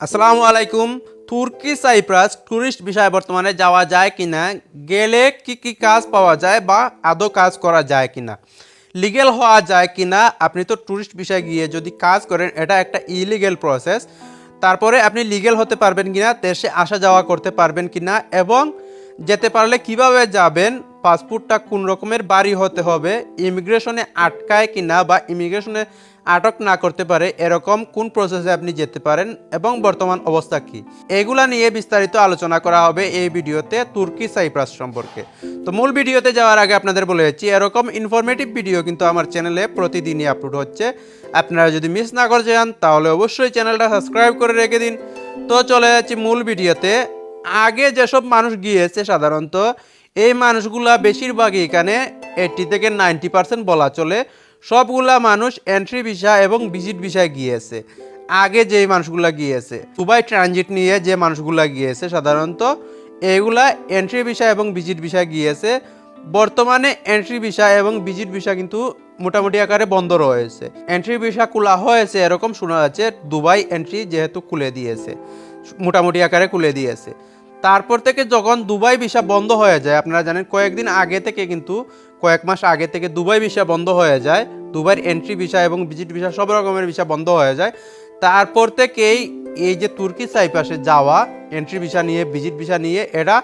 আসসালামু আলাইকুম। তুর্কি সাইপ্রাস ট্যুরিস্ট বিষয়ে বর্তমানে যাওয়া যায় কিনা, গেলে কি কি কাজ পাওয়া যায় বা আদৌ কাজ করা যায় কিনা, লিগেল হওয়া যায় কিনা, আপনি তো ট্যুরিস্ট বিষয়ে গিয়ে যদি কাজ করেন, এটা একটা ইলিগেল প্রসেস তারপরে আপনি লিগেল হতে পারবেন কিনা, দেশে আসা যাওয়া করতে পারবেন কিনা, এবং যেতে পারলে কীভাবে যাবেন, পাসপোর্টটা কোন রকমের বাড়ি হতে হবে, ইমিগ্রেশনে আটকায় কিনা বা ইমিগ্রেশনে আটক না করতে পারে এরকম কোন প্রসেসে আপনি যেতে পারেন এবং বর্তমান অবস্থা কি? এগুলা নিয়ে বিস্তারিত আলোচনা করা হবে এই ভিডিওতে তুর্কি সাইপ্রাস সম্পর্কে। তো মূল ভিডিওতে যাওয়ার আগে আপনাদের বলে যাচ্ছি, এরকম ইনফরমেটিভ ভিডিও কিন্তু আমার চ্যানেলে প্রতিদিনই আপলোড হচ্ছে। আপনারা যদি মিস না করে যান, তাহলে অবশ্যই চ্যানেলটা সাবস্ক্রাইব করে রেখে দিন। তো চলে যাচ্ছি মূল ভিডিওতে। আগে যেসব মানুষ গিয়েছে সাধারণত, এই মানুষগুলা বেশিরভাগই এখানে এইটি থেকে নাইনটি পার্সেন্ট বলা চলে। সবগুলা মানুষ এন্ট্রি ভিসা এবং ভিজিট ভিসায় গিয়েছে। আগে যেই মানুষগুলা গিয়েছে দুবাই ট্রানজিট নিয়ে যে মানুষগুলা গিয়েছে সাধারণত, এগুলা এন্ট্রি ভিসা এবং ভিজিট ভিসায় গিয়েছে। বর্তমানে এন্ট্রি ভিসা এবং ভিজিট ভিসা কিন্তু মোটামুটি আকারে বন্ধ রয়েছে। এন্ট্রি ভিসা খোলা হয়েছে এরকম শোনা যাচ্ছে দুবাই এন্ট্রি যেহেতু খুলে দিয়েছে, মোটামুটি আকারে খুলে দিয়েছে। তারপর থেকে যখন দুবাই ভিসা বন্ধ হয়ে যায়, আপনারা জানেন কয়েকদিন আগে থেকে কিন্তু কয়েক মাস আগে থেকে দুবাই ভিসা বন্ধ হয়ে যায়, দুবাইয়ের এন্ট্রি ভিসা এবং ভিজিট ভিসা সব রকমের ভিসা বন্ধ হয়ে যায়। তারপর থেকেই এই যে তুর্কি সাইপাসে যাওয়া এন্ট্রি ভিসা নিয়ে ভিজিট ভিসা নিয়ে এটা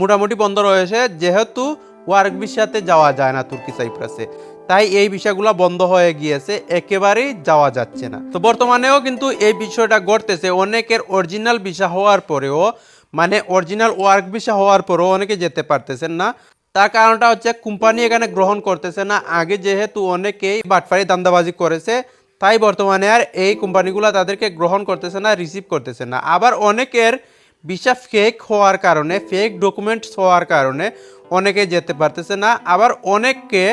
মোটামুটি বন্ধ রয়েছে। যেহেতু ওয়ার্ক ভিসাতে যাওয়া যায় না তুর্কি সাইপ্রাসে, তাই এই বিষয়গুলো বন্ধ হয়ে গিয়েছে, একেবারেই যাওয়া যাচ্ছে না। তো বর্তমানেও কিন্তু এই বিষয়টা ঘটতেছে। অনেকের অরিজিনাল ভিসা হওয়ার পরেও মানে অরিজিনাল ওয়ার্ক ভিসা হওয়ার পরেও অনেকে যেতে পারতেছেন না। তার কারণটা হচ্ছে কোম্পানি এখানে গ্রহণ করতেছে না। আগে যেহেতু অনেকেই বাটফারি দান্দাবাজি করেছে, তাই বর্তমানে আর এই কোম্পানিগুলো তাদেরকে গ্রহণ করতেছে না রিসিভ করতেছে না। আবার অনেকের ভিসা ফেক হওয়ার কারণে ফেক ডকুমেন্টস হওয়ার কারণে অনেকে যেতে পারতেছে না। আবার অনেককে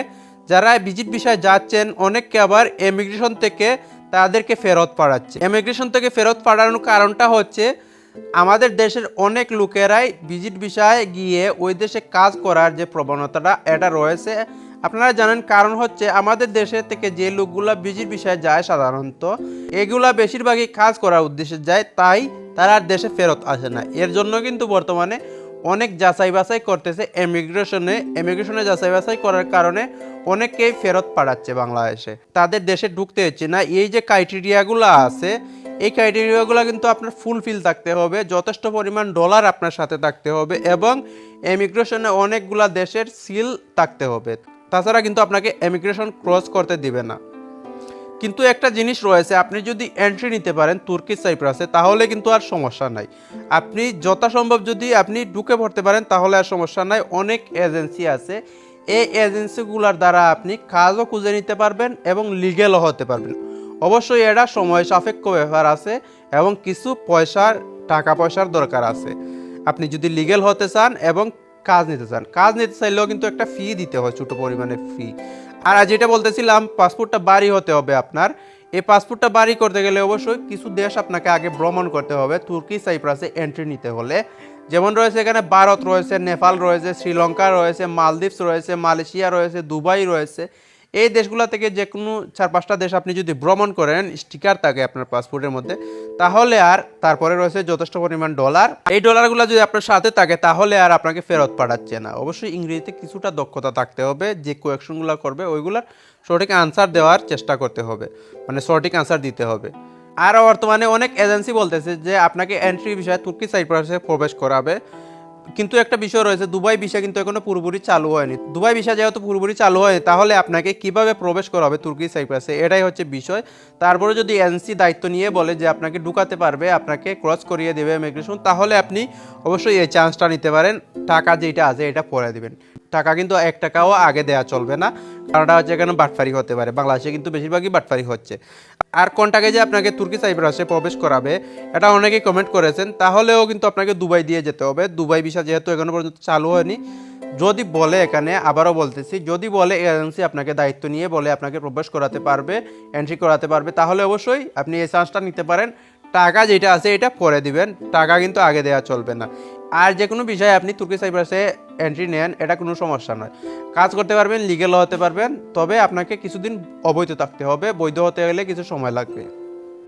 যারা ভিজিট বিষয়ে যাচ্ছেন, অনেককে আবার এমিগ্রেশন থেকে তাদেরকে ফেরত পাঠাচ্ছে। এমিগ্রেশন থেকে ফেরত পাঠানোর কারণটা হচ্ছে আমাদের দেশের অনেক লোকেরাই ভিজিট বিষয়ে গিয়ে ওই দেশে কাজ করার যে প্রবণতাটা, এটা রয়েছে। আপনারা জানেন কারণ হচ্ছে আমাদের দেশে থেকে যে লোকগুলা ভিজিট বিষয়ে যায় সাধারণত, এগুলা বেশিরভাগই কাজ করার উদ্দেশ্যে যায়, তাই তারা আর দেশে ফেরত আসে না। এর জন্য কিন্তু বর্তমানে অনেক যাচাই বাছাই করতেছে এমিগ্রেশনে এমিগ্রেশনে যাচাই বাছাই করার কারণে অনেককেই ফেরত পাঠাচ্ছে বাংলাদেশে। তাদের দেশে ঢুকতে হচ্ছে না। এই যে ক্রাইটেরিয়াগুলো আছে এই ক্রাইটেরিয়াগুলো কিন্তু আপনার ফুলফিল থাকতে হবে, যথেষ্ট পরিমাণ ডলার আপনার সাথে থাকতে হবে এবং এমিগ্রেশনে অনেকগুলা দেশের সিল থাকতে হবে। তাছাড়া কিন্তু আপনাকে এমিগ্রেশন ক্রস করতে দিবে না। কিন্তু একটা জিনিস রয়েছে, আপনি যদি এন্ট্রি নিতে পারেন তুর্কি সাইপ্রাসে তাহলে কিন্তু আর সমস্যা নাই। আপনি যথাসম্ভব যদি আপনি ঢুকে পড়তে পারেন, তাহলে আর সমস্যা নাই, অনেক এজেন্সি আছে। এই এজেন্সিগুলোর দ্বারা আপনি কাজও খুঁজে নিতে পারবেন এবং লিগেলও হতে পারবেন। অবশ্যই এটা সময় সাপেক্ষ ব্যাপার আছে এবং কিছু পয়সার, টাকা পয়সার দরকার আছে। আপনি যদি লিগেল হতে চান এবং কাজ নিতে চান, কাজ নিতে চাইলেও কিন্তু একটা ফি দিতে হয়, ছোটো পরিমাণের ফি আর যেটা বলতেছিলাম পাসপোর্টটা বাড়ি হতে হবে আপনার। এই পাসপোর্টটা বাড়ি করতে গেলে অবশ্যই কিছু দেশ আপনাকে আগে ভ্রমণ করতে হবে, তুর্কি, সাইপ্রাসে এন্ট্রি নিতে হলে। যেমন রয়েছে এখানে ভারত রয়েছে, নেপাল রয়েছে, শ্রীলঙ্কা রয়েছে, মালদ্বীপস রয়েছে, মালয়েশিয়া রয়েছে, দুবাই রয়েছে। এই দেশগুলো থেকে যে কোনো চার পাঁচটা দেশ আপনি যদি ভ্রমণ করেন স্টিকার থাকে আপনার পাসপোর্টের মধ্যে, তাহলে আর তারপরে রয়েছে যথেষ্ট পরিমাণ ডলার এই ডলারগুলো যদি আপনার সাথে থাকে, তাহলে আর আপনাকে ফেরত পাঠাচ্ছে না। অবশ্যই ইংরেজিতে কিছুটা দক্ষতা থাকতে হবে, যে কোয়েকশনগুলো করবে, ওইগুলার সঠিক আনসার দেওয়ার চেষ্টা করতে হবে। মানে সঠিক আনসার দিতে হবে। আর বর্তমানে অনেক এজেন্সি বলতেছে যে, আপনাকে এন্ট্রি বিষয়ে তুর্কি সাইপ্রাসে প্রবেশ করাবে। কিন্তু একটা বিষয় রয়েছে, দুবাই ভিসা কিন্তু এখনও পুরোপুরি চালু হয়নি। দুবাই ভিসা যেহেতু পুরোপুরি চালু হয়নি, তাহলে আপনাকে কীভাবে প্রবেশ করা হবে তুর্কি সাইপ্রাসে? এটাই হচ্ছে বিষয়। তারপরে যদি এনসি দায়িত্ব নিয়ে বলে যে আপনাকে ঢুকাতে পারবে, আপনাকে ক্রস করিয়ে দেবে ইমিগ্রেশন, তাহলে আপনি অবশ্যই এই চান্সটা নিতে পারেন। টাকা যেটা আছে, এটা পরে দিবেন। টাকা কিন্তু এক টাকাও আগে দেওয়া চলবে না। কারণটা হচ্ছে এখানে বাটফারি হতে পারে, বাংলাদেশে কিন্তু বেশিরভাগই বাটফারি হচ্ছে। আর কোনটাকে যে আপনাকে তুর্কি সাইপ্রাসে প্রবেশ করাবে, এটা অনেকেই কমেন্ট করেছেন, তাহলেও কিন্তু আপনাকে দুবাই দিয়ে যেতে হবে। দুবাই ভিসা যেহেতু এখনও পর্যন্ত চালু হয়নি। যদি বলে এখানে, আবারও বলতেছি, যদি বলে এজেন্সি আপনাকে দায়িত্ব নিয়ে বলে আপনাকে প্রবেশ করাতে পারবে এন্ট্রি করাতে পারবে, তাহলে অবশ্যই আপনি এই চান্সটা নিতে পারেন। টাকা যেটা আছে এটা পরে দিবেন, টাকা কিন্তু আগে দেওয়া চলবে না। আর যে কোনো বিষয়ে আপনি তুর্কি সাইবারসে এন্ট্রি নেন, এটা কোনো সমস্যা নয়। কাজ করতে পারবেন লিগেল হতে পারবেন, তবে আপনাকে কিছুদিন অবৈধ থাকতে হবে, বৈধ হতে গেলে কিছু সময় লাগবে।